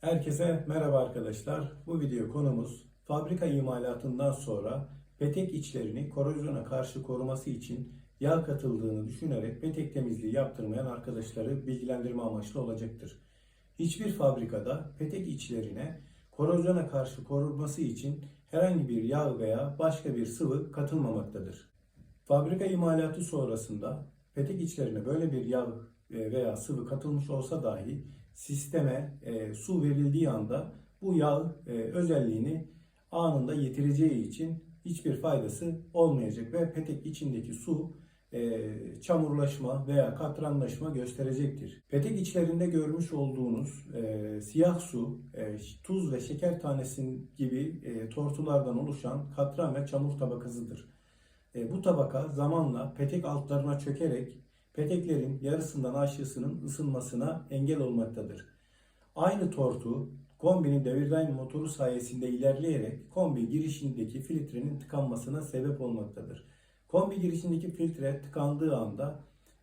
Herkese merhaba arkadaşlar. Bu video konumuz fabrika imalatından sonra petek içlerini korozyona karşı koruması için yağ katıldığını düşünerek petek temizliği yaptırmayan arkadaşları bilgilendirme amaçlı olacaktır. Hiçbir fabrikada petek içlerine korozyona karşı korunması için herhangi bir yağ veya başka bir sıvı katılmamaktadır. Fabrika imalatı sonrasında petek içlerine böyle bir yağ veya sıvı katılmış olsa dahi sisteme e, su verildiği anda bu yağ e, özelliğini anında yitireceği için hiçbir faydası olmayacak ve petek içindeki su e, çamurlaşma veya katranlaşma gösterecektir. Petek içlerinde görmüş olduğunuz e, siyah su, e, tuz ve şeker tanesi gibi e, tortulardan oluşan katran ve çamur tabakasıdır. E, bu tabaka zamanla petek altlarına çökerek peteklerin yarısından aşağısının ısınmasına engel olmaktadır. Aynı tortu kombinin devirdaim motoru sayesinde ilerleyerek kombi girişindeki filtrenin tıkanmasına sebep olmaktadır. Kombi girişindeki filtre tıkandığı anda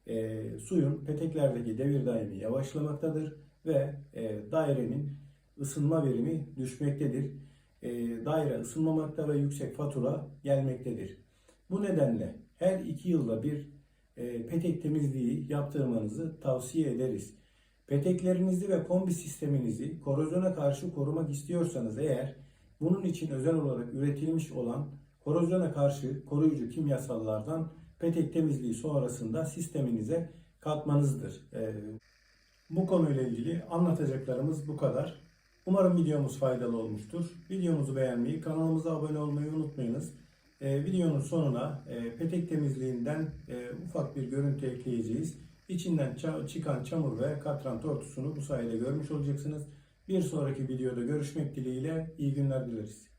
e, suyun peteklerdeki devir daimi yavaşlamaktadır ve e, dairenin ısınma verimi düşmektedir. E, daire ısınmamakta ve yüksek fatura gelmektedir. Bu nedenle her iki yılda bir petek temizliği yaptırmanızı tavsiye ederiz. Peteklerinizi ve kombi sisteminizi korozyona karşı korumak istiyorsanız eğer bunun için özel olarak üretilmiş olan korozyona karşı koruyucu kimyasallardan petek temizliği sonrasında sisteminize katmanızdır. E, bu konuyla ilgili anlatacaklarımız bu kadar. Umarım videomuz faydalı olmuştur. Videomuzu beğenmeyi, kanalımıza abone olmayı unutmayınız. E, videonun sonuna e, petek temizliğinden e, ufak bir görüntü ekleyeceğiz. İçinden ça- çıkan çamur ve katran tortusunu bu sayede görmüş olacaksınız. Bir sonraki videoda görüşmek dileğiyle iyi günler dileriz.